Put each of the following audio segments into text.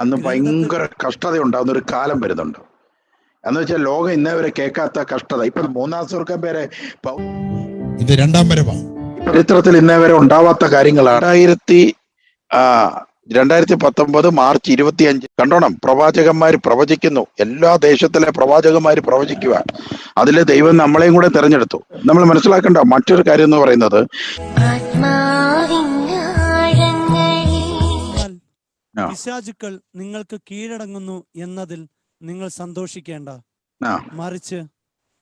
അന്ന് ഭയങ്കര കഷ്ടത ഉണ്ടാകുന്ന ഒരു കാലം വരുന്നുണ്ട്. എന്ന് വെച്ചാൽ ലോകം ഇന്നേ വരെ കേൾക്കാത്ത കഷ്ടത. ഇപ്പൊ മൂന്നാം സ്വർഗം പേരെ പൗ- ഇത് രണ്ടാം വരവാണ്. ചരിത്രത്തിൽ ഇന്നേ വരെ ഉണ്ടാവാത്ത കാര്യങ്ങളാണ്. രണ്ടായിരത്തി ആ രണ്ടായിരത്തി പത്തൊമ്പത് മാർച്ച് ഇരുപത്തി അഞ്ച് കണ്ടോണം. പ്രവാചകന്മാർ പ്രവചിക്കുന്നു. എല്ലാ ദേശത്തിലെ പ്രവാചകന്മാർ പ്രവചിക്കുക അതിലെ ദൈവം നമ്മളെയും കൂടെ തെരഞ്ഞെടുത്തു. നമ്മൾ മനസ്സിലാക്കേണ്ട മറ്റൊരു കാര്യം എന്ന് പറയുന്നത് ആത്മാവിനാഴങ്ങളിൽ പിശാചുക്കൾ നിങ്ങൾക്ക് കീഴടങ്ങുന്നു എന്നതിൽ നിങ്ങൾ സന്തോഷിക്കേണ്ട. മറിച്ച്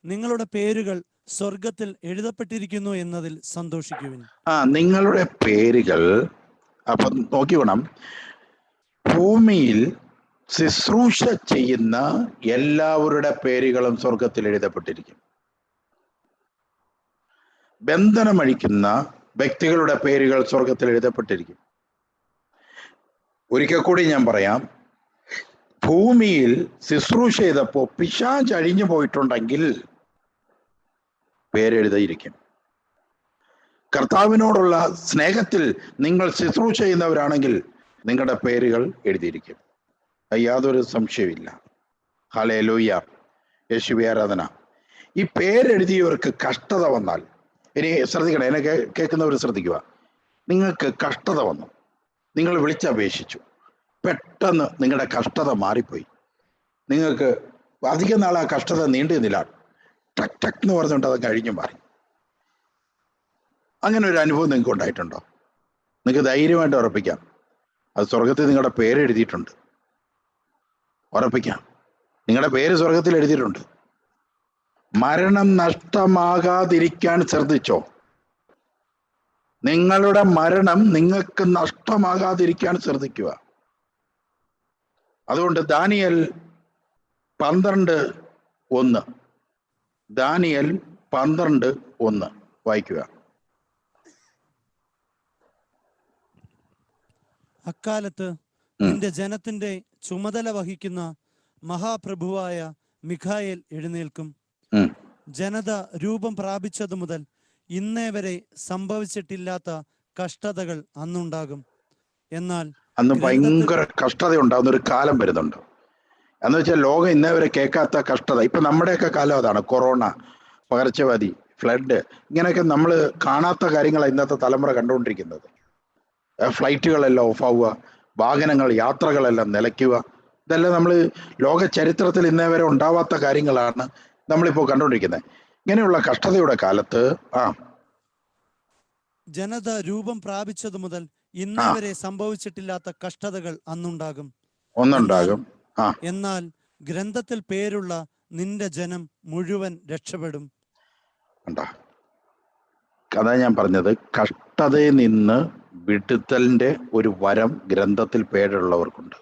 നിങ്ങളുടെ പേരുകൾ സ്വർഗത്തിൽ എഴുതപ്പെട്ടിരിക്കുന്നു എന്നതിൽ സന്തോഷിക്കുവിൻ. ആ നിങ്ങളുടെ പേരുകൾ അപ്പൊ നോക്കി വേണം. ഭൂമിയിൽ ശുശ്രൂഷ ചെയ്യുന്ന എല്ലാവരുടെ പേരുകളും സ്വർഗത്തിൽ എഴുതപ്പെട്ടിരിക്കും. ബന്ധനമഴിക്കുന്ന വ്യക്തികളുടെ പേരുകൾ സ്വർഗത്തിൽ എഴുതപ്പെട്ടിരിക്കും. ഒരിക്കൽ കൂടി ഞാൻ പറയാം. ഭൂമിയിൽ ശുശ്രൂഷ ചെയ്തപ്പോ പിശാച് അഴിഞ്ഞു പോയിട്ടുണ്ടെങ്കിൽ പേരെഴുതിയിരിക്കും. കർത്താവിനോടുള്ള സ്നേഹത്തിൽ നിങ്ങൾ ശുശ്രൂഷ ചെയ്യുന്നവരാണെങ്കിൽ നിങ്ങളുടെ പേരുകൾ എഴുതിയിരിക്കും. യാതൊരു സംശയമില്ല ഹലേ ലോയ്യ യേശുവി ആരാധന. ഈ പേരെഴുതിയവർക്ക് കഷ്ടത വന്നാൽ ഇനി ശ്രദ്ധിക്കണം എന്നെ കേൾക്കുന്നവർ ശ്രദ്ധിക്കുക. നിങ്ങൾക്ക് കഷ്ടത വന്നു. നിങ്ങൾ വിളിച്ചപേക്ഷിച്ചു. പെട്ടെന്ന് നിങ്ങളുടെ കഷ്ടത മാറിപ്പോയി. നിങ്ങൾക്ക് അധികം നാൾ ആ കഷ്ടത നീണ്ടു നിന്നില്ല ടക് ടക് എന്ന് പറഞ്ഞുകൊണ്ട് അത് കഴിഞ്ഞു മാറി. അങ്ങനെ ഒരു അനുഭവം നിങ്ങൾക്ക് ഉണ്ടായിട്ടുണ്ടോ? നിങ്ങൾക്ക് ധൈര്യമായിട്ട് ഉറപ്പിക്കാം. അത് സ്വർഗത്തിൽ നിങ്ങളുടെ പേര് എഴുതിയിട്ടുണ്ട്. ഉറപ്പിക്കാം. നിങ്ങളുടെ പേര് സ്വർഗത്തിൽ എഴുതിയിട്ടുണ്ട്. മരണം നഷ്ടമാകാതിരിക്കാൻ ശ്രദ്ധിച്ചോ? നിങ്ങളുടെ മരണം നിങ്ങൾക്ക് നഷ്ടമാകാതിരിക്കാൻ ശ്രദ്ധിക്കുക. അതുകൊണ്ട് ദാനിയൽ പന്ത്രണ്ട് ഒന്ന്. ദാനിയൽ പന്ത്രണ്ട് ഒന്ന്. വായിക്കുക. അക്കാലത്ത് എന്റെ നിന്റെ ജനത്തിന്റെ ചുമതല വഹിക്കുന്ന മഹാപ്രഭുവായ മിഖായേൽ എഴുന്നേൽക്കും. ജനത രൂപം പ്രാപിച്ചതു മുതൽ ഇന്നേ വരെ സംഭവിച്ചിട്ടില്ലാത്ത കഷ്ടതകൾ അന്നുണ്ടാകും. എന്നാൽ അന്ന് ഭയങ്കര കഷ്ടത ഉണ്ടാകുന്ന ഒരു കാലം വരുന്നുണ്ട്. എന്ന് വെച്ചാൽ ലോകം ഇന്നേ വരെ കേൾക്കാത്ത കഷ്ടത. ഇപ്പൊ നമ്മുടെയൊക്കെ കാലം അതാണ്. കൊറോണ പകർച്ചവ്യാധി ഫ്ലഡ് ഇങ്ങനെയൊക്കെ നമ്മൾ കാണാത്ത കാര്യങ്ങളാണ് ഇന്നത്തെ തലമുറ കണ്ടുകൊണ്ടിരിക്കുന്നത്. ഫ്ലൈറ്റുകളെല്ലാം ഓഫാവുക വാഹനങ്ങൾ യാത്രകളെല്ലാം നിലയ്ക്കുക ഇതെല്ലാം നമ്മൾ ലോക ചരിത്രത്തിൽ ഇന്നേ വരെ ഉണ്ടാവാത്ത കാര്യങ്ങളാണ് നമ്മളിപ്പോൾ കണ്ടുകൊണ്ടിരിക്കുന്നത്. ഇങ്ങനെയുള്ള കഷ്ടതയുടെ കാലത്ത് ആ. ജനത രൂപം പ്രാപിച്ചതു മുതൽ ഇന്നവരെ വരെ സംഭവിച്ചിട്ടില്ലാത്ത കഷ്ടതകൾ അന്നുണ്ടാകും. ഒന്നുണ്ടാകും. എന്നാൽ ഗ്രന്ഥത്തിൽ പേരുള്ള നിന്റെ ജനം മുഴുവൻ രക്ഷപ്പെടും. കഥ അതാ ഞാൻ പറഞ്ഞത് കഷ്ടതയിൽ നിന്ന് വിടുത്തലിന്റെ ഒരു വരം ഗ്രന്ഥത്തിൽ പേരുള്ളവർക്കുണ്ട്.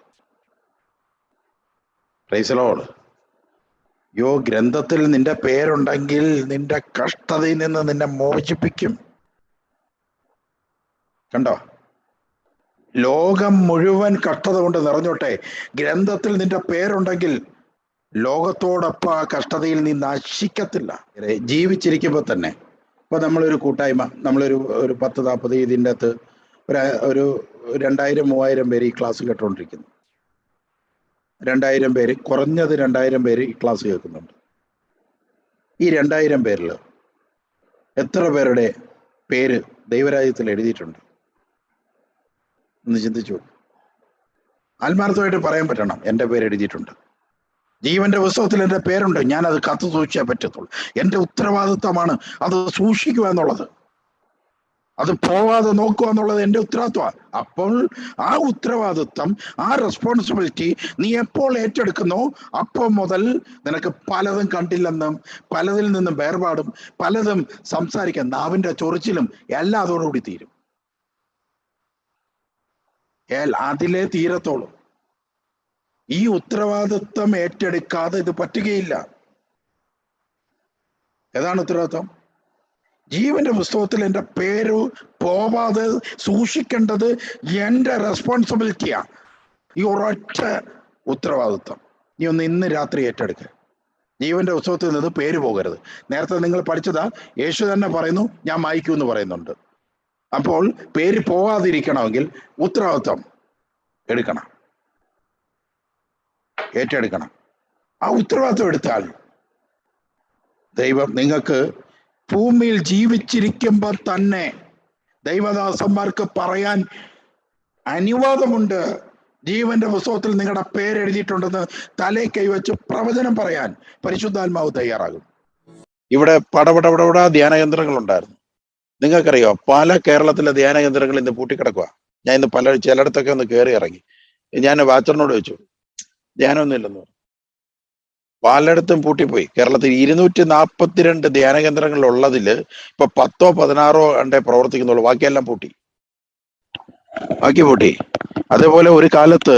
പ്രൈസലോട് യോ ഗ്രന്ഥത്തിൽ നിന്റെ പേരുണ്ടെങ്കിൽ നിന്റെ കഷ്ടതയിൽ നിന്ന് നിന്നെ മോചിപ്പിക്കും. കണ്ടോ? ലോകം മുഴുവൻ കഷ്ടത കൊണ്ട് നിറഞ്ഞോട്ടെ. ഗ്രന്ഥത്തിൽ നിന്റെ പേരുണ്ടെങ്കിൽ ലോകത്തോടൊപ്പം ആ കഷ്ടതയിൽ നീ നശിക്കത്തില്ല. ജീവിച്ചിരിക്കുമ്പോൾ തന്നെ. ഇപ്പൊ നമ്മളൊരു കൂട്ടായ്മ നമ്മളൊരു ഒരു പത്ത് നാൽപ്പത് ഇതിന്റെ അകത്ത് ഒരു ഒരു രണ്ടായിരം മൂവായിരം പേര് ഈ ക്ലാസ് കേട്ടോണ്ടിരിക്കുന്നു. രണ്ടായിരം പേര് കുറഞ്ഞത് രണ്ടായിരം പേര് ഈ ക്ലാസ് കേൾക്കുന്നുണ്ട്. ഈ രണ്ടായിരം പേരിൽ എത്ര പേരുടെ പേര് ദൈവരാജ്യത്തിൽ എഴുതിയിട്ടുണ്ട്? എന്ന് ചിന്തിച്ചു ആത്മാർത്ഥമായിട്ട് പറയാൻ പറ്റണം എന്റെ പേര് എഴുതിയിട്ടുണ്ട്. ജീവന്റെ പുസ്തകത്തിൽ എന്റെ പേരുണ്ട് ഞാൻ അത് കത്ത് സൂക്ഷിച്ചേ പറ്റത്തുള്ളൂ. എന്റെ ഉത്തരവാദിത്തമാണ് അത് സൂക്ഷിക്കുക എന്നുള്ളത്. അത് പോവാതെ നോക്കുക എന്നുള്ളത് എന്റെ ഉത്തരവാദിത്വമാണ്. അപ്പോൾ ആ ഉത്തരവാദിത്വം ആ റെസ്പോൺസിബിലിറ്റി നീ എപ്പോൾ ഏറ്റെടുക്കുന്നോ? അപ്പോൾ മുതൽ നിനക്ക് പലതും കണ്ടില്ലെന്നും പലതിൽ നിന്നും വേർപാടും പലതും സംസാരിക്കാൻ നാവിന്റെ ചൊറിച്ചിലും എല്ലാം അതോടുകൂടി തീരും. അതിലെ തീരത്തോളൂ. ഈ ഉത്തരവാദിത്വം ഏറ്റെടുക്കാതെ ഇത് പറ്റുകയില്ല. ഏതാണ് ഉത്തരവാദിത്വം? ജീവന്റെ പുസ്തകത്തിൽ എന്റെ പേര് പോവാതെ സൂക്ഷിക്കേണ്ടത് എന്റെ റെസ്പോൺസിബിലിറ്റിയാണ് ഈ ഒരൊറ്റ ഉത്തരവാദിത്വം. നീ ഒന്ന് ഇന്ന് രാത്രി ഏറ്റെടുക്കുക ജീവന്റെ പുസ്തകത്തിൽ നിന്ന് പേര് പോകരുത്. നേരത്തെ നിങ്ങൾ പഠിച്ചതാ യേശു തന്നെ പറയുന്നു ഞാൻ മായ്ക്കൂ എന്ന് പറയുന്നുണ്ട്. അപ്പോൾ പേര് പോവാതിരിക്കണമെങ്കിൽ ഉത്തരവാദിത്വം എടുക്കണം. ഏറ്റെടുക്കണം. ആ ഉത്തരവാദിത്വം എടുത്താൽ ദൈവം നിങ്ങൾക്ക് ഭൂമിയിൽ ജീവിച്ചിരിക്കുമ്പോൾ തന്നെ ദൈവദാസന്മാർക്ക് പറയാൻ അനുവാദമുണ്ട്. ജീവന്റെ പുസ്തകത്തിൽ നിങ്ങളുടെ പേരെഴുതിയിട്ടുണ്ടെന്ന് തലേ കൈവച്ച് പ്രവചനം പറയാൻ പരിശുദ്ധാത്മാവ് തയ്യാറാകും. ഇവിടെ പടപടപടപട ധ്യാന കേന്ദ്രങ്ങൾ ഉണ്ടായിരുന്നു നിങ്ങൾക്കറിയോ പല കേരളത്തിലെ ധ്യാന കേന്ദ്രങ്ങൾ ഇന്ന് പൂട്ടിക്കിടക്കുക ഞാൻ ഇന്ന് പല ചിലയിടത്തൊക്കെ ഒന്ന് കയറി ഇറങ്ങി. ഞാൻ വാച്ചറിനോട് ചോദിച്ചു ധ്യാനമൊന്നുമില്ലെന്ന് പറഞ്ഞു. പലയിടത്തും പൂട്ടിപ്പോയി. കേരളത്തിൽ ഇരുന്നൂറ്റി നാൽപ്പത്തിരണ്ട് ധ്യാന കേന്ദ്രങ്ങൾ ഉള്ളതിൽ ഇപ്പൊ പത്തോ പതിനാറോ അണ്ടേ പ്രവർത്തിക്കുന്നുള്ളൂ. ബാക്കിയെല്ലാം പൂട്ടി. ബാക്കി പൂട്ടി. അതേപോലെ ഒരു കാലത്ത്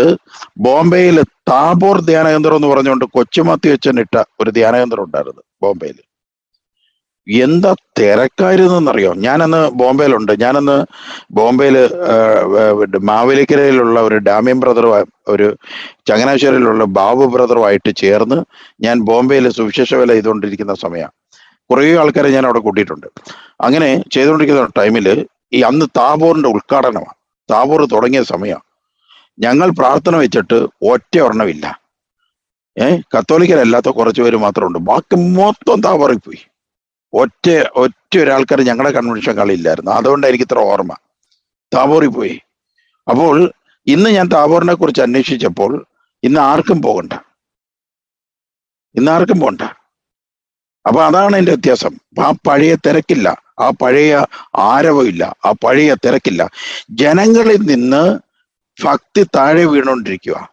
ബോംബെയിൽ താബോർ ധ്യാന കേന്ദ്രം എന്ന് പറഞ്ഞുകൊണ്ട് കൊച്ചുമത്തി വെച്ചൻ ഇട്ട ഒരു ധ്യാന കേന്ദ്രം ഉണ്ടായിരുന്നു ബോംബെയിൽ എന്താ തിരക്കായിരുന്നെന്നറിയോ? ഞാനന്ന് ബോംബെയിലുണ്ട്. ഞാനന്ന് ബോംബെയിൽ മാവേലിക്കരയിലുള്ള ഒരു ഡാമിയം ബ്രദറും ഒരു ചങ്ങനാശ്ശേരിയിലുള്ള ബാബു ബ്രദറുമായിട്ട് ചേർന്ന് ഞാൻ ബോംബെയിൽ സുവിശേഷ വില ചെയ്തുകൊണ്ടിരിക്കുന്ന സമയമാണ് കുറേ ആൾക്കാരെ ഞാൻ അവിടെ കൂട്ടിയിട്ടുണ്ട്. അങ്ങനെ ചെയ്തുകൊണ്ടിരിക്കുന്ന ടൈമിൽ ഈ അന്ന് താബോറിന്റെ ഉദ്ഘാടനമാണ് താബോർ തുടങ്ങിയ സമയമാണ് ഞങ്ങൾ പ്രാർത്ഥന വെച്ചിട്ട് ഒറ്റ ഒരെണ്ണമില്ല ഏഹ് കത്തോലിക്കരല്ലാത്ത കുറച്ച് പേര് മാത്രമുണ്ട്. ബാക്കി മൊത്തം താബോറിൽ പോയി. ഒറ്റ ഒറ്റ ഒരാൾക്കാർ ഞങ്ങളുടെ കൺവെൻഷൻ കളിയില്ലായിരുന്നു അതുകൊണ്ടായിരിക്കും ഇത്ര ഓർമ്മ. താബോറിൽ പോയി. അപ്പോൾ ഇന്ന് ഞാൻ താബോറിനെ കുറിച്ച് അന്വേഷിച്ചപ്പോൾ ഇന്ന് ആർക്കും പോകണ്ട. ഇന്ന് ആർക്കും പോകണ്ട. അപ്പൊ അതാണ് എന്റെ വ്യത്യാസം. ആ പഴയ തിരക്കില്ല. ആ പഴയ ആരവമില്ല. ആ പഴയ തിരക്കില്ല. ജനങ്ങളിൽ നിന്ന് ഭക്തി താഴെ വീണുകൊണ്ടിരിക്കുക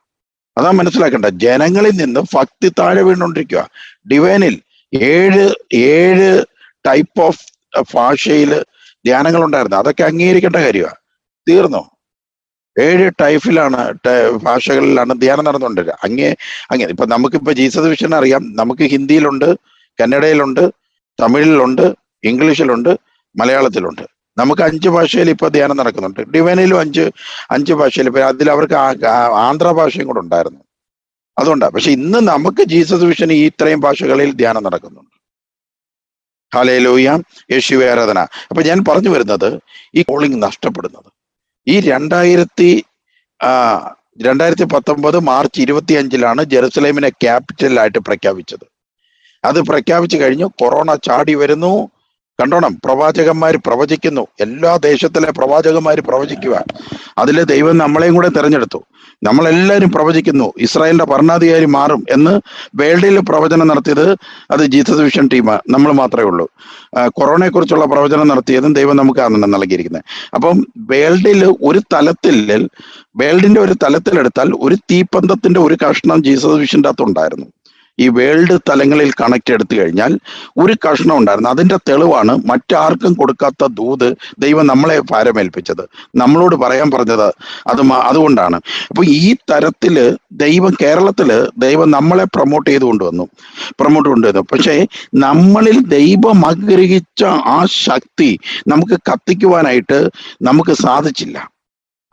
അതാ മനസ്സിലാക്കണ്ട ജനങ്ങളിൽ നിന്ന് ഭക്തി താഴെ വീണുകൊണ്ടിരിക്കുക ഡിവൈനിൽ ഏഴ് ഏഴ് ടൈപ്പ് ഓഫ് ഭാഷയിൽ ധ്യാനങ്ങൾ ഉണ്ടായിരുന്നു അതൊക്കെ അംഗീകരിക്കേണ്ട കാര്യമാണ് തീർന്നോ? ഏഴ് ടൈപ്പിലാണ് ഭാഷകളിലാണ് ധ്യാനം നടന്നുകൊണ്ടിരിക്കുക അങ്ങേ അങ്ങനെ ഇപ്പൊ നമുക്കിപ്പോ ജീസസ് വിഷൻ അറിയാം. നമുക്ക് ഹിന്ദിയിലുണ്ട് കന്നഡയിലുണ്ട് തമിഴിലുണ്ട് ഇംഗ്ലീഷിലുണ്ട് മലയാളത്തിലുണ്ട്. നമുക്ക് അഞ്ച് ഭാഷയിൽ ഇപ്പൊ ധ്യാനം നടക്കുന്നുണ്ട്. ഡിവൈനിലും അഞ്ച് അഞ്ച് ഭാഷയിൽ ഇപ്പൊ അതിൽ അവർക്ക് ആന്ധ്രാ ഭാഷയും കൂടെ ഉണ്ടായിരുന്നു. അതുകൊണ്ടാണ് പക്ഷെ ഇന്ന് നമുക്ക് ജീസസ് വിഷന് ഈ ഇത്രയും ഭാഷകളിൽ ധ്യാനം നടക്കുന്നുണ്ട്. ഹാലേലൂയ യേശു ആരാധന. അപ്പൊ ഞാൻ പറഞ്ഞു വരുന്നത് ഈ കോളിംഗ് നഷ്ടപ്പെടുന്നത്. ഈ രണ്ടായിരത്തി രണ്ടായിരത്തി പത്തൊമ്പത് മാർച്ച് ഇരുപത്തി അഞ്ചിലാണ് ജെറുസലേമിനെ ക്യാപിറ്റലായിട്ട് പ്രഖ്യാപിച്ചത്. അത് പ്രഖ്യാപിച്ചു കഴിഞ്ഞു. കൊറോണ ചാടി വരുന്നു. കണ്ടോണം? പ്രവാചകന്മാർ പ്രവചിക്കുന്നു. എല്ലാ ദേശത്തിലെ പ്രവാചകന്മാർ പ്രവചിക്കുക അതിൽ ദൈവം നമ്മളെയും കൂടെ തെരഞ്ഞെടുത്തു. നമ്മളെല്ലാവരും പ്രവചിക്കുന്നു ഇസ്രായേലിന്റെ ഭരണാധികാരി മാറും എന്ന് വേൾഡിൽ പ്രവചനം നടത്തിയത് അത് ജീസസ് വിഷൻ ടീമാണ് നമ്മൾ മാത്രമേ ഉള്ളൂ. കൊറോണയെ കുറിച്ചുള്ള പ്രവചനം നടത്തിയതും ദൈവം നമുക്ക് ആനന്ദം നൽകിയിരിക്കുന്നത്. അപ്പം വേൾഡിൽ ഒരു തലത്തിൽ വേൾഡിന്റെ ഒരു തലത്തിലെടുത്താൽ ഒരു തീപ്പന്തത്തിന്റെ ഒരു കഷ്ണം ജീസസ് വിഷന്റെ അകത്ത് ഉണ്ടായിരുന്നു. ഈ വേൾഡ് തലങ്ങളിൽ കണക്ട് എടുത്തു കഴിഞ്ഞാൽ ഒരു കഷ്ണം ഉണ്ടായിരുന്നു. അതിന്റെ തെളിവാണ് മറ്റാർക്കും കൊടുക്കാത്ത ദൂത് ദൈവം നമ്മളെ ഭാരമേൽപ്പിച്ചത്. നമ്മളോട് പറയാൻ പറഞ്ഞത് അത് അതുകൊണ്ടാണ്. അപ്പൊ ഈ തരത്തിൽ ദൈവം കേരളത്തിൽ ദൈവം നമ്മളെ പ്രൊമോട്ട് ചെയ്ത് കൊണ്ടുവന്നു. പ്രൊമോട്ട് കൊണ്ടുവന്നു. പക്ഷേ നമ്മളിൽ ദൈവം ആഗ്രഹിച്ച ആ ശക്തി നമുക്ക് കത്തിക്കുവാനായിട്ട് നമുക്ക് സാധിച്ചില്ല.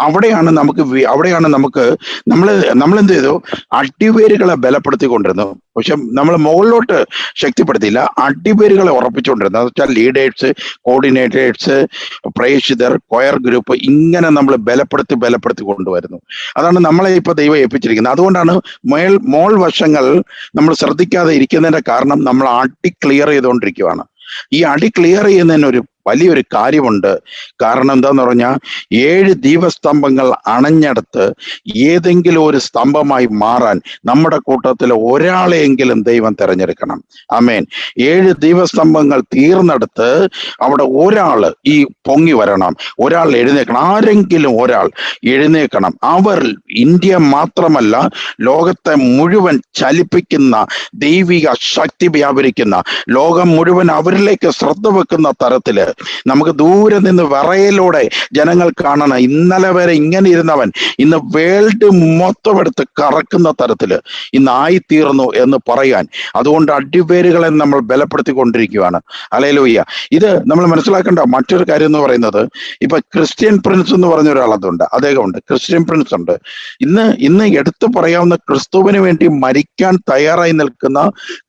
അവിടെയാണ് നമുക്ക് അവിടെയാണ് നമുക്ക് നമ്മൾ നമ്മൾ എന്ത് ചെയ്തു? അടിവേരുകളെ ബലപ്പെടുത്തിക്കൊണ്ടിരുന്നു. പക്ഷെ നമ്മൾ മുകളിലോട്ട് ശക്തിപ്പെടുത്തിയില്ല. അടിവേരുകളെ ഉറപ്പിച്ചുകൊണ്ടിരുന്നു. എന്ന് വെച്ചാൽ ലീഡേഴ്സ് കോർഡിനേറ്റേഴ്സ് പ്രേക്ഷിതർ കൊയർ ഗ്രൂപ്പ് ഇങ്ങനെ നമ്മൾ ബലപ്പെടുത്തി ബലപ്പെടുത്തി കൊണ്ടുവരുന്നു. അതാണ് നമ്മളെ ഇപ്പൊ ദൈവം ഏൽപ്പിച്ചിരിക്കുന്നത്. അതുകൊണ്ടാണ് മേൽ മോൾ വശങ്ങൾ നമ്മൾ ശ്രദ്ധിക്കാതെ ഇരിക്കുന്നതിന്റെ കാരണം നമ്മൾ അടി ക്ലിയർ ചെയ്തുകൊണ്ടിരിക്കുവാണ്. ഈ അടി ക്ലിയർ ചെയ്യുന്നതിന് ഒരു വലിയൊരു കാര്യമുണ്ട്. കാരണം എന്താന്ന് പറഞ്ഞാൽ ഏഴ് ദീപസ്തംഭങ്ങൾ അണഞ്ഞെടുത്ത് ഏതെങ്കിലും ഒരു സ്തംഭമായി മാറാൻ നമ്മുടെ കൂട്ടത്തിൽ ഒരാളെയെങ്കിലും ദൈവം തിരഞ്ഞെടുക്കണം. അമേൻ ഏഴ് ദീപസ്തംഭങ്ങൾ തീർന്നെടുത്ത് അവിടെ ഒരാൾ ഈ പൊങ്ങി വരണം. ഒരാൾ എഴുന്നേക്കണം. ആരെങ്കിലും ഒരാൾ എഴുന്നേക്കണം. അവർ ഇന്ത്യ മാത്രമല്ല ലോകത്തെ മുഴുവൻ ചലിപ്പിക്കുന്ന ദൈവിക ശക്തി വ്യാപരിക്കുന്ന ലോകം മുഴുവൻ അവരിലേക്ക് ശ്രദ്ധ വെക്കുന്ന തരത്തിൽ നമുക്ക് ദൂരെ നിന്ന് വിറയിലൂടെ ജനങ്ങൾ കാണണം. ഇന്നലെ വരെ ഇങ്ങനെ ഇരുന്നവൻ ഇന്ന് വേൾഡ് മൊത്തം എടുത്ത് കറക്കുന്ന തരത്തിൽ ഇന്ന് ആയിത്തീർന്നു എന്ന് പറയാൻ. അതുകൊണ്ട് അടിവേരുകളെ നമ്മൾ ബലപ്പെടുത്തിക്കൊണ്ടിരിക്കുകയാണ്. അലയിലൂയ്യ ഇത് നമ്മൾ മനസ്സിലാക്കേണ്ട മറ്റൊരു കാര്യം എന്ന് പറയുന്നത് ഇപ്പൊ ക്രിസ്ത്യൻ പ്രിൻസ് എന്ന് പറഞ്ഞ ഒരാളതുണ്ട് അദ്ദേഹമുണ്ട്. ക്രിസ്ത്യൻ പ്രിൻസ് ഉണ്ട്. ഇന്ന് ഇന്ന് എടുത്തു പറയാവുന്ന ക്രിസ്തുവിന് വേണ്ടി മരിക്കാൻ തയ്യാറായി നിൽക്കുന്ന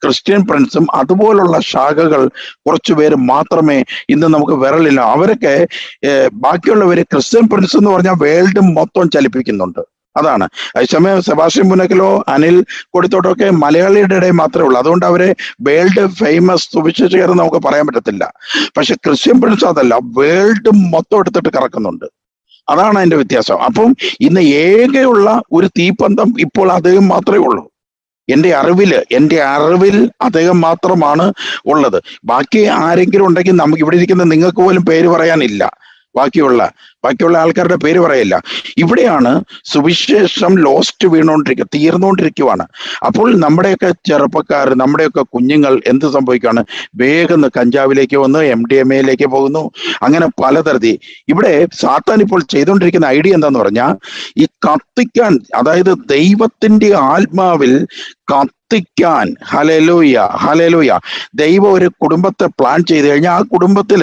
ക്രിസ്ത്യൻ പ്രിൻസും അതുപോലുള്ള ശാഖകൾ കുറച്ചു പേര് മാത്രമേ ഇന്ന് നമുക്ക് വിരലില്ല. അവരൊക്കെ ബാക്കിയുള്ളവർ ക്രിസ്ത്യൻ പ്രിൻസ് എന്ന് പറഞ്ഞാൽ വേൾഡ് മൊത്തം ചലിപ്പിക്കുന്നുണ്ട്. അതാണ്. അതേസമയം സെബാസ്റ്റ്യൻ പുനക്കലോ അനിൽ കൊടിത്തോട്ടോ ഒക്കെ മലയാളിയുടെ ഇടയിൽ മാത്രമേ ഉള്ളൂ. അതുകൊണ്ട് അവരെ വേൾഡ് ഫേമസ് സുവിശേഷകരെന്ന് നമുക്ക് പറയാൻ പറ്റത്തില്ല. പക്ഷെ ക്രിസ്ത്യൻ പ്രിൻസ് അതല്ല വേൾഡ് മൊത്തം എടുത്തിട്ട് കറക്കുന്നുണ്ട്. അതാണ് അതിന്റെ വ്യത്യാസം. അപ്പം ഇന്ന് ഏകയുള്ള ഒരു തീപ്പന്തം ഇപ്പോൾ അദ്ദേഹം മാത്രമേ ഉള്ളൂ. എന്റെ അറിവിൽ എന്റെ അറിവിൽ അദ്ദേഹം മാത്രമാണ് ഉള്ളത്. ബാക്കി ആരെങ്കിലും ഉണ്ടെങ്കിൽ നമുക്ക് ഇവിടെ ഇരിക്കുന്ന നിങ്ങൾക്ക് പോലും പേര് പറയാനില്ല. ബാക്കിയുള്ള ബാക്കിയുള്ള ആൾക്കാരുടെ പേര് പറയില്ല. ഇവിടെയാണ് സുവിശേഷം ലോസ്റ്റ് വീണുകൊണ്ടിരിക്കുക തീർന്നുകൊണ്ടിരിക്കുവാണ് അപ്പോൾ നമ്മുടെയൊക്കെ ചെറുപ്പക്കാർ നമ്മുടെയൊക്കെ കുഞ്ഞുങ്ങൾ എന്ത് സംഭവിക്കുകയാണ് വേഗം കഞ്ചാവിലേക്ക് വന്ന് എം ഡി എം എയിലേക്ക് പോകുന്നു. അങ്ങനെ പലതരത്തിൽ. ഇവിടെ സാത്താൻ ഇപ്പോൾ ചെയ്തുകൊണ്ടിരിക്കുന്ന ഐഡിയ എന്താന്ന് പറഞ്ഞാൽ ഈ കത്തിക്കാൻ അതായത് ദൈവത്തിന്റെ ആത്മാവിൽ കത്തിക്കാൻ ഹലലൂയ ഹലലൂയ ദൈവം ഒരു കുടുംബത്തെ പ്ലാൻ ചെയ്ത് കഴിഞ്ഞാൽ ആ കുടുംബത്തിൽ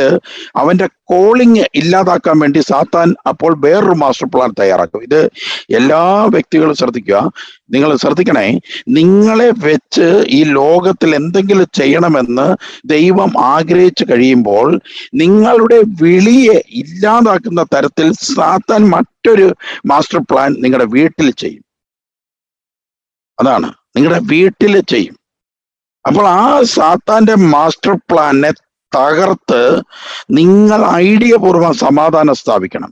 അവന്റെ കോളിങ് ഇല്ലാതാക്കാൻ വേണ്ടി സാത്താൻ അപ്പോൾ വേറൊരു മാസ്റ്റർ പ്ലാൻ തയ്യാറാക്കും. ഇത് എല്ലാ വ്യക്തികളും ശ്രദ്ധിക്കുക. നിങ്ങൾ ശ്രദ്ധിക്കണേ നിങ്ങളെ വെച്ച് ഈ ലോകത്തിൽ എന്തെങ്കിലും ചെയ്യണമെന്ന് ദൈവം ആഗ്രഹിച്ചു കഴിയുമ്പോൾ നിങ്ങളുടെ വിളിയെ ഇല്ലാതാക്കുന്ന തരത്തിൽ സാത്താൻ മറ്റൊരു മാസ്റ്റർ പ്ലാൻ നിങ്ങളുടെ വീട്ടിൽ ചെയ്യും. അതാണ്. നിങ്ങളുടെ വീട്ടിൽ ചെയ്യും. അപ്പോൾ ആ സാത്താന്റെ മാസ്റ്റർ പ്ലാനെ തകർത്ത് നിങ്ങൾ ഐഡിയ പൂർവം സമാധാനം സ്ഥാപിക്കണം.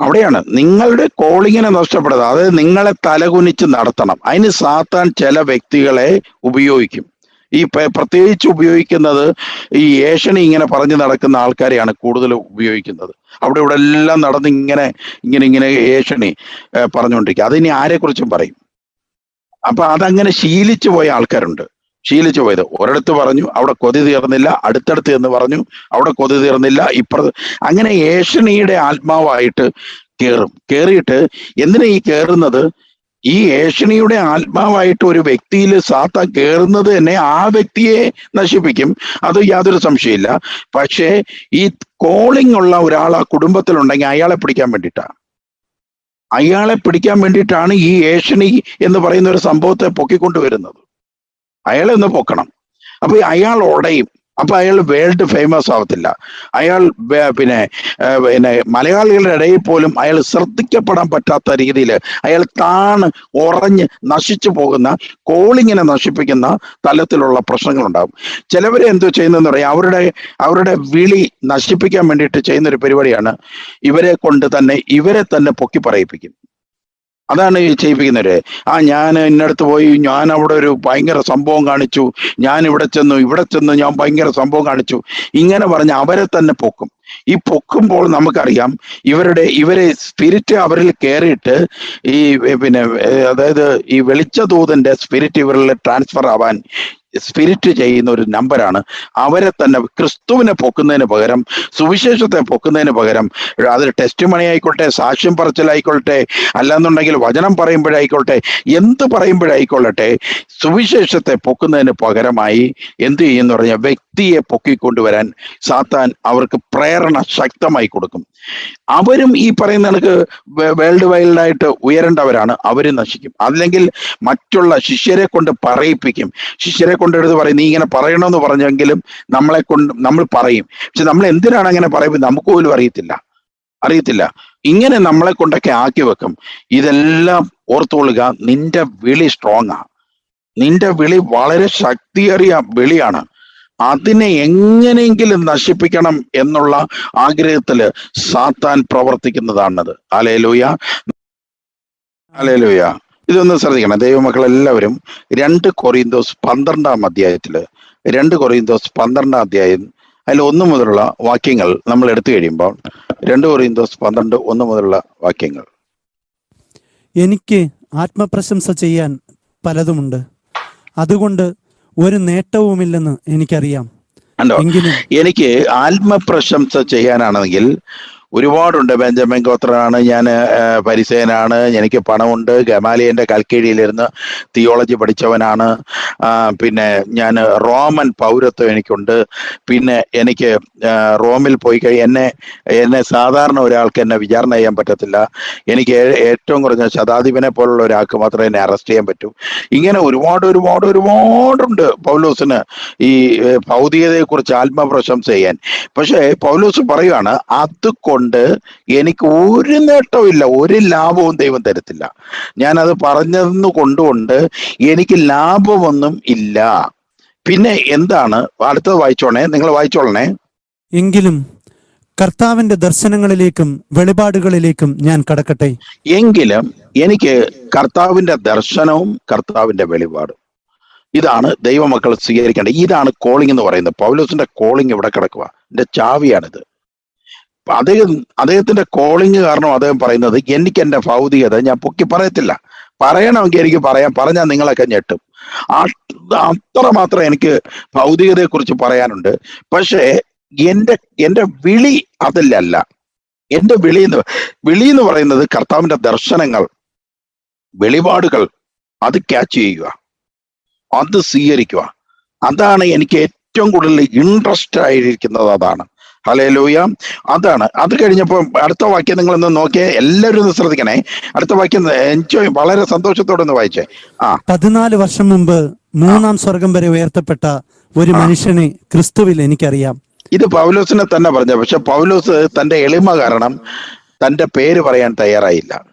അവിടെയാണ് നിങ്ങളുടെ കോളിങ്ങിനെ നഷ്ടപ്പെടുന്നത് അതായത് നിങ്ങളെ തലകുനിച്ച് നടത്തണം. അതിന് സാത്താൻ ചില വ്യക്തികളെ ഉപയോഗിക്കും. ഈ പ്രത്യേകിച്ച് ഉപയോഗിക്കുന്നത് ഈ ഏഷണി ഇങ്ങനെ പറഞ്ഞു നടക്കുന്ന ആൾക്കാരെയാണ് കൂടുതൽ ഉപയോഗിക്കുന്നത്. അവിടെ ഇവിടെ എല്ലാം നടന്ന് ഇങ്ങനെ ഇങ്ങനെ ഇങ്ങനെ ഏഷണി പറഞ്ഞുകൊണ്ടിരിക്കുക. അതിനി ആരെക്കുറിച്ചും പറയും. അപ്പൊ അതങ്ങനെ ശീലിച്ചു പോയ ആൾക്കാരുണ്ട്. ശീലിച്ചു പോയത്. ഒരിടത്ത് പറഞ്ഞു അവിടെ കൊതി തീർന്നില്ല. അടുത്തടുത്ത് എന്ന് പറഞ്ഞു അവിടെ കൊതി തീർന്നില്ല. ഇപ്പുറത്ത് അങ്ങനെ ഏഷണിയുടെ ആത്മാവായിട്ട് കേറും. കേറിയിട്ട് എന്തിനാ ഈ കേറുന്നത്? ഈ ഏഷണിയുടെ ആത്മാവായിട്ട് ഒരു വ്യക്തിയിൽ സാത്ത കേറുന്നത് തന്നെ ആ വ്യക്തിയെ നശിപ്പിക്കും. അത് യാതൊരു സംശയമില്ല പക്ഷേ ഈ കോളിംഗ് ഉള്ള ഒരാൾ ആ കുടുംബത്തിലുണ്ടെങ്കിൽ അയാളെ പിടിക്കാൻ വേണ്ടിയിട്ടാണ് അയാളെ പിടിക്കാൻ വേണ്ടിയിട്ടാണ് ഈ ഏഷണി എന്ന് പറയുന്ന ഒരു സംഭവത്തെ പൊക്കിക്കൊണ്ടുവരുന്നത്. അയാളെ ഒന്ന് പൊക്കണം. അപ്പൊ അയാൾ ഉടയും അപ്പൊ അയാൾ വേൾഡ് ഫേമസ് ആവത്തില്ല. അയാൾ പിന്നെ പിന്നെ മലയാളികളുടെ ഇടയിൽ പോലും അയാൾ ശ്രദ്ധിക്കപ്പെടാൻ പറ്റാത്ത രീതിയിൽ അയാൾ താണ് ഉറഞ്ഞ് നശിച്ചു പോകുന്ന കോളിങ്ങിനെ നശിപ്പിക്കുന്ന തലത്തിലുള്ള പ്രശ്നങ്ങളുണ്ടാകും ചിലവർ എന്തോ ചെയ്യുന്നതെന്ന് പറയാം. അവരുടെ അവരുടെ വിളി നശിപ്പിക്കാൻ വേണ്ടിയിട്ട് ചെയ്യുന്ന ഒരു പരിപാടിയാണ് ഇവരെ കൊണ്ട് തന്നെ ഇവരെ തന്നെ പൊക്കി പറയിപ്പിക്കും. അതാണ് ഈ ചെയ്യിപ്പിക്കുന്നവര്. ആ ഞാൻ ഇന്നടുത്ത് പോയി ഞാൻ അവിടെ ഒരു ഭയങ്കര സംഭവം കാണിച്ചു. ഞാൻ ഇവിടെ ചെന്നു ഇവിടെ ചെന്നു ഞാൻ ഭയങ്കര സംഭവം കാണിച്ചു. ഇങ്ങനെ പറഞ്ഞ് അവരെ തന്നെ പൊക്കും. ഈ പൊക്കുമ്പോൾ നമുക്കറിയാം ഇവരുടെ ഇവരെ സ്പിരിറ്റ് അവരിൽ കയറിയിട്ട് ഈ പിന്നെ അതായത് ഈ വെളിച്ചദൂതന്റെ സ്പിരിറ്റ് ഇവരിൽ ട്രാൻസ്ഫർ ആവാൻ സ്പിരിറ്റ് ചെയ്യുന്ന ഒരു നമ്പറാണ് അവരെ തന്നെ ക്രിസ്തുവിനെ പൊക്കുന്നതിന് പകരം സുവിശേഷത്തെ പൊക്കുന്നതിന് പകരം അത് ടെസ്റ്റ് മണി ആയിക്കോട്ടെ സാക്ഷ്യം പറച്ചിലായിക്കോട്ടെ അല്ലാന്നുണ്ടെങ്കിൽ വചനം പറയുമ്പോഴായിക്കോട്ടെ എന്ത് പറയുമ്പോഴായിക്കൊള്ളട്ടെ സുവിശേഷത്തെ പൊക്കുന്നതിന് പകരമായി എന്ത് ചെയ്യുന്നു പറഞ്ഞാൽ വ്യക്തിയെ പൊക്കിക്കൊണ്ടുവരാൻ സാത്താൻ അവർക്ക് പ്രേരണ ശക്തമായി കൊടുക്കും. അവരും ഈ പറയുന്ന കണക്ക് വേൾഡ് വൈൽഡായിട്ട് ഉയരേണ്ടവരാണ്. അവരും നശിക്കും. അല്ലെങ്കിൽ മറ്റുള്ള ശിഷ്യരെ കൊണ്ട് പറയിപ്പിക്കും. ശിഷ്യരെ കൊണ്ട് എടുത്ത് പറയും നീ ഇങ്ങനെ പറയണമെന്ന് പറഞ്ഞെങ്കിലും നമ്മളെ കൊണ്ട് നമ്മൾ പറയും. പക്ഷെ നമ്മൾ എന്തിനാണ് അങ്ങനെ പറയുമ്പോൾ നമുക്ക് പോലും അറിയത്തില്ല. അറിയത്തില്ല. ഇങ്ങനെ നമ്മളെ കൊണ്ടൊക്കെ ആക്കി വെക്കും. ഇതെല്ലാം ഓർത്തുകൊള്ളുക നിന്റെ വിളി സ്ട്രോങ് ആ. നിന്റെ വിളി വളരെ ശക്തിയേറിയ വിളിയാണ്. അതിനെ എങ്ങനെയെങ്കിലും നശിപ്പിക്കണം എന്നുള്ള ആഗ്രഹത്തിൽ സാത്താൻ പ്രവർത്തിക്കുന്നതാണത്. അലേലൂയ അലേലൂയ ഇതൊന്ന് ശ്രദ്ധിക്കണം. ദൈവമക്കളെല്ലാവരും രണ്ട് കൊറിയന്തോസ് പന്ത്രണ്ടാം അധ്യായത്തിൽ രണ്ട് കൊറിയന്തോസ് പന്ത്രണ്ടാം അധ്യായം അതിൽ ഒന്ന് മുതലുള്ള വാക്യങ്ങൾ നമ്മൾ എടുത്തു കഴിയുമ്പോൾ രണ്ട് കൊറിയന്തോസ് പന്ത്രണ്ട് ഒന്ന് മുതലുള്ള വാക്യങ്ങൾ. എനിക്ക് ആത്മപ്രശംസ ചെയ്യാൻ പലതുമുണ്ട്. അതുകൊണ്ട് ഒരു നേട്ടവുമില്ലെന്ന് എനിക്കറിയാം. എനിക്ക് ആത്മപ്രശംസ ചെയ്യാനാണെങ്കിൽ ഒരുപാടുണ്ട്. ബെഞ്ചമിൻ ഗോത്രനാണ് ഞാൻ പരിസയനാണ് എനിക്ക് പണമുണ്ട്. ഗമാലിയന്റെ കൽക്കീഴിയിലിരുന്ന് തിയോളജി പഠിച്ചവനാണ്. പിന്നെ ഞാൻ റോമൻ പൗരത്വം എനിക്കുണ്ട്. പിന്നെ എനിക്ക് റോമിൽ പോയി കഴി എന്നെ എന്നെ സാധാരണ ഒരാൾക്ക് എന്നെ വിചാരണ ചെയ്യാൻ പറ്റത്തില്ല. എനിക്ക് ഏറ്റവും കുറഞ്ഞ ശതാധിപനെ പോലുള്ള ഒരാൾക്ക് മാത്രമേ എന്നെ അറസ്റ്റ് ചെയ്യാൻ പറ്റൂ. ഇങ്ങനെ ഒരുപാട് ഒരുപാട് ഒരുപാടുണ്ട് പൗലോസിന് ഈ ഭൗതികതയെ കുറിച്ച് ആത്മപ്രശംസ ചെയ്യാൻ. പക്ഷേ പൗലോസ് പറയുകയാണ് അതുകൊണ്ട് കൊണ്ട് എനിക്ക് ഒരു നേട്ടവും ഒരു ലാഭവും ദൈവം തരത്തില്ല. ഞാനത് പറഞ്ഞതെന്ന് കൊണ്ടുകൊണ്ട് എനിക്ക് ലാഭമൊന്നും ഇല്ല. പിന്നെ എന്താണ്? അടുത്തത് വായിച്ചോണേ നിങ്ങൾ വായിച്ചോളണേ. എങ്കിലും കർത്താവിന്റെ ദർശനങ്ങളിലേക്കും വെളിപാടുകളിലേക്കും ഞാൻ കടക്കട്ടെ? എങ്കിലും എനിക്ക് കർത്താവിന്റെ ദർശനവും കർത്താവിന്റെ വെളിപാടും. ഇതാണ് ദൈവമക്കൾ സ്വീകരിക്കേണ്ടത്. ഇതാണ് കോളിംഗ് എന്ന് പറയുന്നത്. പൗലോസിന്റെ കോളിംഗ് ഇവിടെ കിടക്കുക എന്റെ ചാവിയാണിത്. അദ്ദേഹം അദ്ദേഹത്തിന്റെ കോളിങ് കാരണം അദ്ദേഹം പറയുന്നത് എനിക്ക് എന്റെ ഭൗതികത ഞാൻ പൊക്കി പറയത്തില്ല. പറയണമെങ്കിൽ എനിക്ക് പറയാം പറഞ്ഞാൽ നിങ്ങളൊക്കെ ഞെട്ടും. ആ- അത്ര മാത്രം എനിക്ക് ഭൗതികതയെ കുറിച്ച് പറയാനുണ്ട്. പക്ഷേ എന്റെ എന്റെ വിളി അതിലല്ല. എന്റെ വിളി എന്ന് വിളി എന്ന് പറയുന്നത് കർത്താവിന്റെ ദർശനങ്ങൾ വെളിപാടുകൾ അത് ക്യാച്ച് ചെയ്യുക. അത് സ്വീകരിക്കുക. അതാണ് എനിക്ക് ഏറ്റവും കൂടുതൽ ഇൻട്രസ്റ്റ് ആയിരിക്കുന്നത്. അതാണ്. ഹലേലൂയ അതാണ്. അത് കഴിഞ്ഞപ്പോൾ അടുത്ത വാക്യം നിങ്ങൾ ഒന്ന് നോക്കിയേ. എല്ലാവരും ഒന്ന് ശ്രദ്ധിക്കണേ. അടുത്ത വാക്യം എൻജോയ് വളരെ സന്തോഷത്തോടെ ഒന്ന് വായിച്ചേ. ആ. പതിനാല് വർഷം മുമ്പ് മൂന്നാം സ്വർഗം വരെ ഉയർത്തപ്പെട്ട ഒരു മനുഷ്യനെ ക്രിസ്തുവിൽ എനിക്കറിയാം. ഇത് പൗലോസിനെ തന്നെ പറഞ്ഞ പക്ഷെ പൗലോസ് തന്റെ എളിമ കാരണം തന്റെ പേര് പറയാൻ തയ്യാറായില്ല.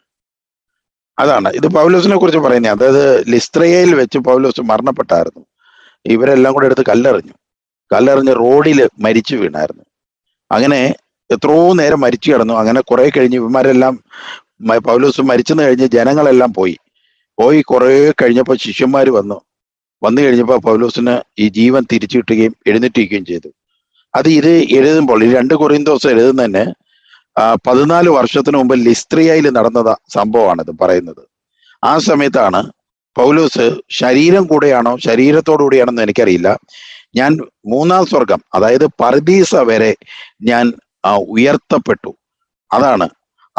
അതാണ്. ഇത് പൗലോസിനെ കുറിച്ച് പറയുന്നത് അതായത് ലിസ്ത്രയയിൽ വെച്ച് പൗലോസ് മരണപ്പെട്ടായിരുന്നു. ഇവരെല്ലാം കൂടെ എടുത്ത് കല്ലെറിഞ്ഞു. കല്ലെറിഞ്ഞ് റോഡിൽ മരിച്ചു വീണായിരുന്നു. അങ്ങനെ എത്രയോ നേരം മരിച്ചു കിടന്നു. അങ്ങനെ കുറെ കഴിഞ്ഞ് ഇവന്മാരെല്ലാം പൗലോസ് മരിച്ചെന്ന് കഴിഞ്ഞ് ജനങ്ങളെല്ലാം പോയി. പോയി കുറെ കഴിഞ്ഞപ്പോൾ ശിഷ്യന്മാർ വന്നു. വന്നു കഴിഞ്ഞപ്പോൾ പൗലോസിന് ഈ ജീവൻ തിരിച്ചു കിട്ടുകയും എഴുന്നേറ്റിരിക്കുകയും ചെയ്തു. അത് ഇത് എഴുതുമ്പോൾ ഈ രണ്ട് കൊറിന്തോസ് എഴുതുന്നതന്നെ ആ, പതിനാല് വർഷത്തിന് മുമ്പ് ലിസ്ത്രിയയിൽ നടന്നത സംഭവമാണിത് പറയുന്നത്. ആ സമയത്താണ് പൗലോസ് ശരീരം കൂടെയാണോ ശരീരത്തോടു കൂടിയാണെന്ന് എനിക്കറിയില്ല. ഞാൻ മൂന്നാം സ്വർഗം അതായത് പർദീസ വരെ ഞാൻ ഉയർത്തപ്പെട്ടു. അതാണ്.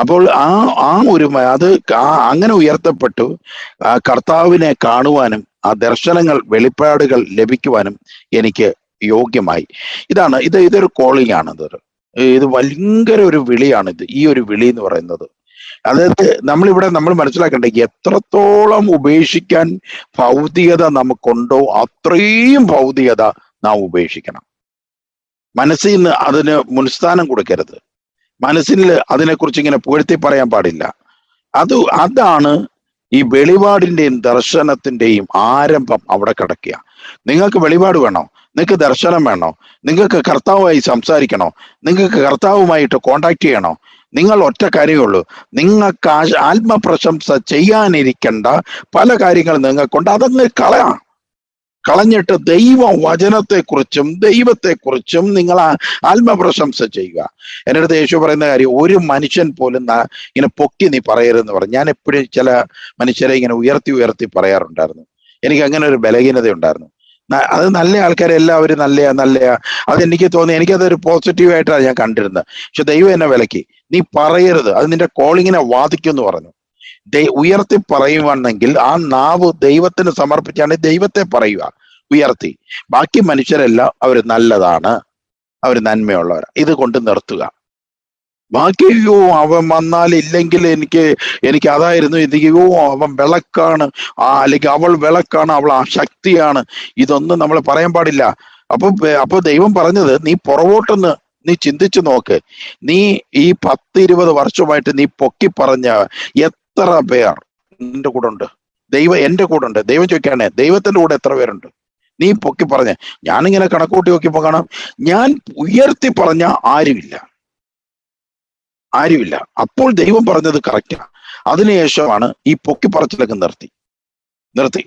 അപ്പോൾ ആ ആ ഒരു അത് അങ്ങനെ ഉയർത്തപ്പെട്ടു. കർത്താവിനെ കാണുവാനും ആ ദർശനങ്ങൾ വെളിപ്പാടുകൾ ലഭിക്കുവാനും എനിക്ക് യോഗ്യമായി. ഇതാണ് ഇത് ഇതൊരു കോളിംഗ് ആണ് ഇത് ഇത് ഭയങ്കര ഒരു വിളിയാണ് ഇത് ഈ ഒരു വിളി എന്ന് പറയുന്നത്. അതായത് നമ്മളിവിടെ നമ്മൾ മനസ്സിലാക്കേണ്ടത് എത്രത്തോളം ഉപേക്ഷിക്കാൻ ഭൗതികത നമുക്കുണ്ടോ അത്രയും ഭൗതികത നാം ഉപേക്ഷിക്കണം. മനസ്സിൽ നിന്ന് അതിന് മുൻസ്ഥാനം കൊടുക്കരുത്. മനസ്സിൽ അതിനെക്കുറിച്ച് ഇങ്ങനെ പുകഴ്ത്തി പറയാൻ പാടില്ല. അത് അതാണ് ഈ വെളിപാടിന്റെയും ദർശനത്തിന്റെയും ആരംഭം അവിടെ കിടക്കുക. നിങ്ങൾക്ക് വെളിപാട് വേണോ? നിങ്ങൾക്ക് ദർശനം വേണോ? നിങ്ങൾക്ക് കർത്താവുമായി സംസാരിക്കണോ? നിങ്ങൾക്ക് കർത്താവുമായിട്ട് കോണ്ടാക്ട് ചെയ്യണോ? നിങ്ങൾ ഒറ്റ കാര്യമേ ഉള്ളൂ. നിങ്ങൾക്ക് ആത്മപ്രശംസ ചെയ്യാനിരിക്കേണ്ട പല കാര്യങ്ങളും നിങ്ങൾക്കുണ്ട്. അതങ്ങ് കളയാം. കളഞ്ഞിട്ട് ദൈവ വചനത്തെക്കുറിച്ചും ദൈവത്തെക്കുറിച്ചും നിങ്ങൾ ആത്മപ്രശംസ ചെയ്യുക. എന്റെ അടുത്ത് യേശു പറയുന്ന കാര്യം ഒരു മനുഷ്യൻ പോലും ഇങ്ങനെ പൊക്കി നീ പറയരുതെന്ന് പറഞ്ഞു. ഞാൻ എപ്പോഴും ചില മനുഷ്യരെ ഇങ്ങനെ ഉയർത്തി ഉയർത്തി പറയാറുണ്ടായിരുന്നു. എനിക്ക് അങ്ങനെ ഒരു ബലഹീനത ഉണ്ടായിരുന്നു അത് നല്ല ആൾക്കാരെ എല്ലാവരും നല്ലയാ നല്ല അതെനിക്ക് തോന്നി എനിക്കതൊരു പോസിറ്റീവ് ആയിട്ടാണ് ഞാൻ കണ്ടിരുന്നത്. പക്ഷെ ദൈവം എന്നെ വിലക്കി. നീ പറയരുത്. അത് നിന്റെ കോളിങ്ങിനെ വാദിക്കും എന്ന് പറഞ്ഞു. ഉയർത്തി പറയുവാണെങ്കിൽ ആ നാവ് ദൈവത്തിന് സമർപ്പിച്ചാണ് ദൈവത്തെ പറയുക. ഉയർത്തി. ബാക്കി മനുഷ്യരെല്ലാം അവർ നല്ലതാണ്. അവർ നന്മയുള്ളവർ ഇത് കൊണ്ട് നിർത്തുക. ബാക്കി അയ്യോ അവൻ വന്നാൽ ഇല്ലെങ്കിൽ എനിക്ക് എനിക്ക് അതായിരുന്നു ഇത്. അയ്യോ അവൻ വിളക്കാണ്. ആ അല്ലെങ്കിൽ അവൾ വിളക്കാണ് അവൾ ആ ശക്തിയാണ്. ഇതൊന്നും നമ്മൾ പറയാൻ പാടില്ല. അപ്പൊ അപ്പൊ ദൈവം പറഞ്ഞത് നീ പുറകോട്ടൊന്ന് നീ ചിന്തിച്ചു നോക്ക്. നീ ഈ പത്ത് ഇരുപത് വർഷമായിട്ട് നീ പൊക്കി പറഞ്ഞ എത്ര പേർ നിന്റെ കൂടെ ഉണ്ട്? ദൈവം എന്റെ കൂടെ ഉണ്ട്. ദൈവം ചോദിക്കാണേ ദൈവത്തിന്റെ കൂടെ എത്ര പേരുണ്ട്? നീ പൊക്കി പറഞ്ഞ ഞാനിങ്ങനെ കണക്കൂട്ടി നോക്കിയപ്പോ കാണാം ഞാൻ ഉയർത്തി പറഞ്ഞ ആരുമില്ല. ആരുമില്ല. അപ്പോൾ ദൈവം പറഞ്ഞത് കറക്റ്റാ അതിനുശേഷമാണ് ഈ പൊക്കി പറച്ചിലൊക്കെ നിർത്തി. നിർത്തി.